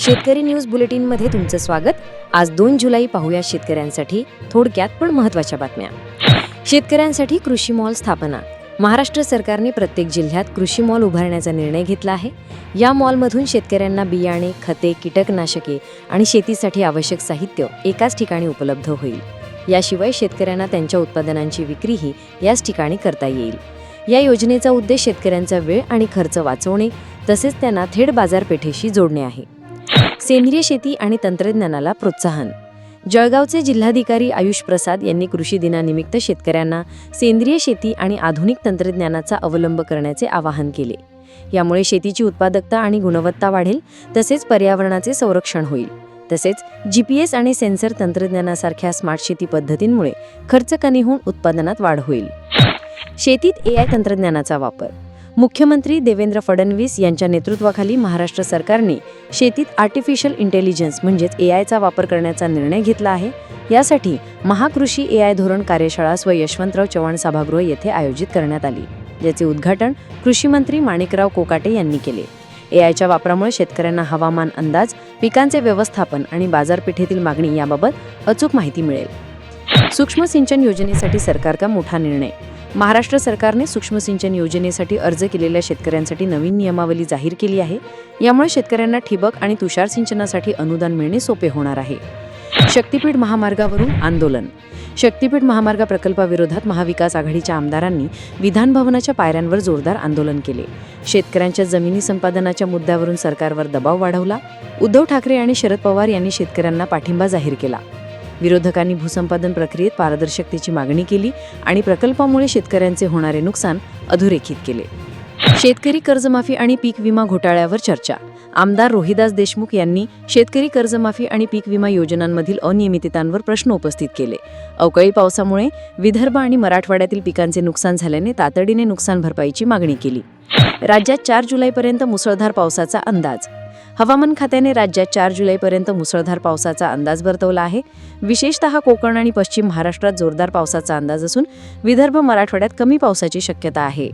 शेतकरी न्यूज बुलेटिनमध्ये तुमचं स्वागत. आज दोन जुलै पाहूया शेतकऱ्यांसाठी थोडक्यात पण महत्त्वाच्या बातम्या. शेतकऱ्यांसाठी कृषी मॉल स्थापना. महाराष्ट्र सरकारने प्रत्येक जिल्ह्यात कृषी मॉल उभारण्याचा निर्णय घेतला आहे. या मॉलमधून शेतकऱ्यांना बियाणे खते कीटकनाशके आणि शेतीसाठी आवश्यक साहित्य एकाच ठिकाणी उपलब्ध होईल. याशिवाय शेतकऱ्यांना त्यांच्या उत्पादनांची विक्रीही याच ठिकाणी करता येईल. या योजनेचा उद्देश शेतकऱ्यांचा वेळ आणि खर्च वाचवणे तसेच त्यांना थेट बाजारपेठेशी जोडणे आहे. सेंद्रिय शेती आणि तंत्रज्ञानाला प्रोत्साहन. जळगावचे जिल्हाधिकारी आयुष प्रसाद यांनी कृषी दिनानिमित्त शेतकऱ्यांना सेंद्रिय शेती आणि आधुनिक तंत्रज्ञानाचा अवलंब करण्याचे आवाहन केले. यामुळे शेतीची उत्पादकता आणि गुणवत्ता वाढेल तसेच पर्यावरणाचे संरक्षण होईल. तसेच जी पी एस आणि सेन्सर तंत्रज्ञानासारख्या स्मार्ट शेती पद्धतींमुळे खर्च कमी होऊन उत्पादनात वाढ होईल. शेतीत ए आय तंत्रज्ञानाचा वापर. मुख्यमंत्री देवेंद्र फडणवीस यांच्या नेतृत्वाखाली महाराष्ट्र सरकारने शेतीत आर्टिफिशियल इंटेलिजन्स म्हणजेच ए आयचा वापर करण्याचा निर्णय घेतला आहे. यासाठी महाकृषी ए आय धोरण कार्यशाळा स्व यशवंतराव चव्हाण सभागृह येथे आयोजित करण्यात आली ज्याचे उद्घाटन कृषी मंत्री माणिकराव कोकाटे यांनी केले. ए आयच्या वापरामुळे शेतकऱ्यांना हवामान अंदाज पिकांचे व्यवस्थापन आणि बाजारपेठेतील मागणी याबाबत अचूक माहिती मिळेल. सूक्ष्म सिंचन योजनेसाठी सरकारचा मोठा निर्णय? महाराष्ट्र सरकारने सूक्ष्म सिंचन योजनेसाठी अर्ज केलेल्या शेतकऱ्यांसाठी नवीन नियमावली जाहीर केली आहे. यामुळे शेतकऱ्यांना ठिबक आणि तुषार सिंचनासाठी अनुदान मिळणे सोपे होणार आहे. शक्तीपीठ महामार्गावरून आंदोलन. शक्तीपीठ महामार्ग प्रकल्पाविरोधात महाविकास आघाडीच्या आमदारांनी विधानभवनाच्या पायऱ्यांवर जोरदार आंदोलन केले. शेतकऱ्यांच्या जमिनी संपादनाच्या मुद्द्यावरून सरकारवर दबाव वाढवला. उद्धव ठाकरे आणि शरद पवार यांनी शेतकऱ्यांना पाठिंबा जाहीर केला. विरोधकांनी भूसंपादन प्रक्रियेत पारदर्शकतेची मागणी केली आणि प्रकल्पामुळे शेतकऱ्यांचे होणारे नुकसान अधोरेखित केले. शेतकरी कर्जमाफी आणि पीक विमा घोटाळ्यावर चर्चा. आमदार रोहिदास देशमुख यांनी शेतकरी कर्जमाफी आणि पीक विमा योजनांमधील अनियमिततांवर प्रश्न उपस्थित केले. अवकाळी पावसामुळे विदर्भ आणि मराठवाड्यातील पिकांचे नुकसान झाल्याने तातडीने नुकसान भरपाईची मागणी केली. राज्यात चार जुलैपर्यंत मुसळधार पावसाचा अंदाज हवामान खात्याने राज्यात चार जुलैपर्यंत मुसळधार पावसाचा अंदाज वर्तवला आहे. विशेषतः कोकण आणि पश्चिम महाराष्ट्रात जोरदार पावसाचा अंदाज असून विदर्भ मराठवाड्यात कमी पावसाची शक्यता आहे.